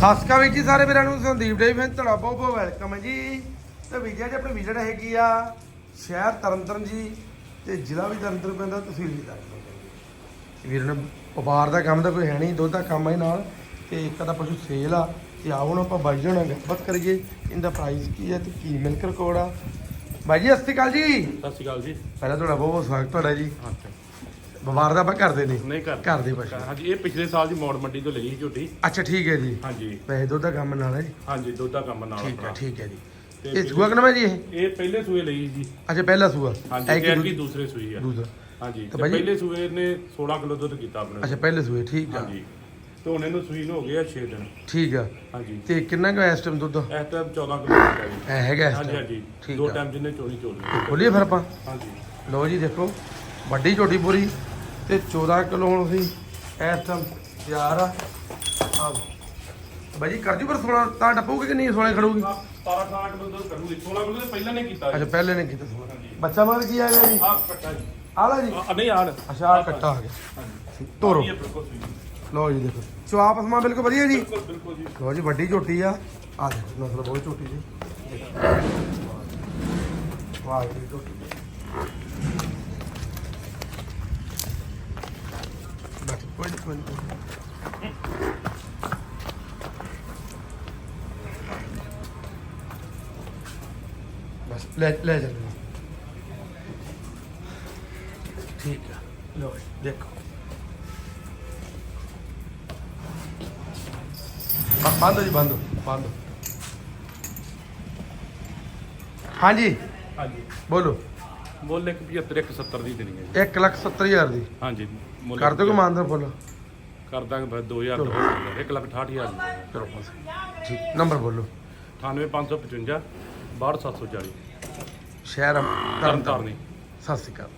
ਸਾਸਕਾ ਵਿੱਚ ਜੀ ਸਾਰੇ ਵੀਰਾਂ ਨੂੰ ਸੰਦੀਪ ਡੇ ਫੈਨ ਤੁਹਾਡਾ ਬਹੁਤ ਬਹੁਤ ਵੈਲਕਮ ਹੈ ਜੀ। ਤੇ ਵੀਜ਼ਾ ਜੀ ਆਪਣੀ ਵਿਜ਼ਿਟ ਹੈਗੀ ਆ ਸ਼ਹਿਰ ਤਰਨਤਾਰਨ ਜੀ ਤੇ ਜ਼ਿਲ੍ਹਾ ਵੀ ਤਰਨਤਾਰਨ ਪੈਂਦਾ ਤਹਿਸੀਲ ਵੀ ਤਰਨਤਾਰਨ ਵੀਰ ਨੇ ਵਪਾਰ ਦਾ ਕੰਮ ਤਾਂ ਕੋਈ ਹੈ ਨਹੀਂ ਦੁੱਧ ਦਾ ਕੰਮ ਹੈ ਨਾਲ ਤੇ ਇੱਕ ਦਾ ਪਸ਼ੂ ਸੇਲ ਆ ਤੇ ਆਓ ਹੁਣ ਆਪਾਂ ਬਾਈ ਜਣਾ ਗੱਲਬਾਤ ਕਰੀਏ ਇਹਦਾ ਪ੍ਰਾਈਸ ਕੀ ਹੈ ਤੇ ਕੀ ਮਿਲਕ ਰਿਕਾਰਡ ਆ। ਬਾਈ ਜੀ ਸਤਿ ਸ਼੍ਰੀ ਅਕਾਲ ਜੀ। ਸਤਿ ਸ਼੍ਰੀ ਅਕਾਲ ਜੀ। ਪਹਿਲਾਂ ਤੁਹਾਡਾ ਬਹੁਤ ਬਹੁਤ ਸਵਾਗਤ ਤੁਹਾਡਾ ਜੀ। ਵਪਾਰ ਦਾ ਆਪਾਂ ਕਰਦੇ ਨਹੀਂ। ਨਹੀਂ ਕਰ ਘਰ ਦੇ ਪਸ਼ੂ। ਹਾਂਜੀ ਇਹ ਪਿਛਲੇ ਸਾਲ ਦੀ ਮੌੜ ਮੰਡੀ ਤੋਂ ਲਈ ਸੀ ਝੋਟੀ। ਅੱਛਾ ਠੀਕ ਹੈ ਜੀ। ਹਾਂਜੀ। ਵੈਸੇ ਦੁੱਧ ਦਾ ਕੰਮ ਨਾਲ ਹੈ ਜੀ। ਹਾਂਜੀ ਦੁੱਧ ਦਾ ਕੰਮ ਨਾਲ ਠੀਕ ਹੈ। ਠੀਕ ਹੈ ਜੀ। ਇਹ ਸੂਆ ਕਿੰਨਾ ਜੀ ਇਹ? ਇਹ ਪਹਿਲੇ ਸੂਏ ਲਈ ਜੀ। ਅੱਛਾ ਪਹਿਲਾ ਸੂਆ। ਹਾਂਜੀ ਇਹ ਕੀ ਦੂਸਰੇ ਸੂਈ ਆ। ਦੂਸਰਾ। ਹਾਂਜੀ ਤੇ ਪਹਿਲੇ ਸੂਏ ਨੇ 16 ਕਿਲੋ ਦੁੱਧ ਕੀਤਾ ਆਪਣੇ ਅੱਛਾ ਪਹਿਲੇ ਸੂਏ ਠੀਕ ਆ। ਹਾਂਜੀ। ਤੇ ਹੁਣ ਇਹਨੂੰ ਸੂਈ ਨੂੰ ਹੋ ਗਿਆ 6 ਦਿਨ। ਠੀਕ ਆ। ਹਾਂਜੀ। ਤੇ ਕਿੰਨਾ ਕੁ ਇਸ ਟਾਈਮ ਦੁੱਧ? ਇਸ ਟਾਈਮ 14 ਕਿਲੋ ਹੈ ਹੈਗਾ ਹਾਂਜੀ ਹਾਂਜੀ। ਠੀਕ ਦੋ। ਟਾਈਮ ਜਿੰਨੇ ਚੋਣੀ ਚੋਲੀ। ਖੋਲੀਏ ਫਿਰ ਆਪਾਂ। ਹਾਂਜੀ। ਲਓ ਜੀ ਦੇਖੋ। ਵੱਡੀ ਝੋਟੀ ਪੂਰੀ। ਤੇ 14 ਕਿਲੋ ਹੁਣ ਅਸੀਂ ਇਸ ਟਾਈਮ ਤਿਆਰ ਆ। ਆ ਬਾਈ ਜੀ ਕਰ ਜੂ ਪਰ 16 ਤਾਂ ਟੱਪੂਗੀ ਕਿ ਨਹੀਂ 16 ਖੜੂਗੀ? 17 18 ਕਿਲੋ ਦੁੱਧ ਕਰੂਗੀ। 16 ਕਿਲੋ ਤੇ ਪਹਿਲਾਂ ਨੇ ਕੀਤਾ ਅੱਛਾ ਪਹਿਲੇ ਨੇ ਕੀਤਾ 16 ਹਾਂਜੀ। ਬੱਚਾ ਮਗਰ ਕੀ ਆ ਗਿਆ ਜੀ? ਆਹ ਕੱਟਾ ਜੀ। ਆਲਾ ਜੀ। ਆ ਨਹੀਂ ਆੜ ਅੱਛਾ ਆ ਕੱਟਾ ਆ ਗਿਆ। ਤੋਰੋ। ਲਓ ਜੀ ਦੇਖੋ। ਚੁਆਪ ਸਮਾ ਬਿਲਕੁਲ ਵਧੀਆ ਜੀ। ਬਿਲਕੁਲ ਬਿਲਕੁਲ ਜੀ। ਲੋ ਜੀ ਵੱਡੀ ਝੋਟੀ ਆ। ਆ ਦੇਖੋ ਨਸਲ ਬਹੁਤ ਝੋਟੀ ਜੀ। ਵਾਹ ਜੀ ਝੋਟੀ। ਬਸ ਲੈ ਲੈ ਜਾ ਠੀਕ ਆ। ਲੋ ਦੇਖੋ। ਬੰਦ ਜੀ ਬੰਦ ਬੰਦ ਹਾਂਜੀ? ਹਾਂਜੀ। ਬੋਲੋ। ਮੁੱਲ ਇੱਕ 75 ਇੱਕ 70 ਦੀ ਦੇਣੀ ਹੈ ਜੀ। 1 ਲੱਖ 70 ਹਜ਼ਾਰ ਦੀ। ਹਾਂਜੀ ਮੁੱਲ ਕਰ ਦਿਓ ਕਿ ਮਾਨਦਰ ਬੋਲੋ ਕਰ ਦਾਂਗੇ ਫਿਰ 2000 ਚਲੋ। ਦਾ 1 ਲੱਖ 68000 ਦੀ। ਚਲੋ ਬਸ। ਠੀਕ ਨੰਬਰ ਬੋਲੋ। 98555 62740 ਸ਼ਹਿਰ ਤਰਨ ਤਾਰਨੀ ਸਤਿ ਸ਼੍ਰੀ ਅਕਾਲ।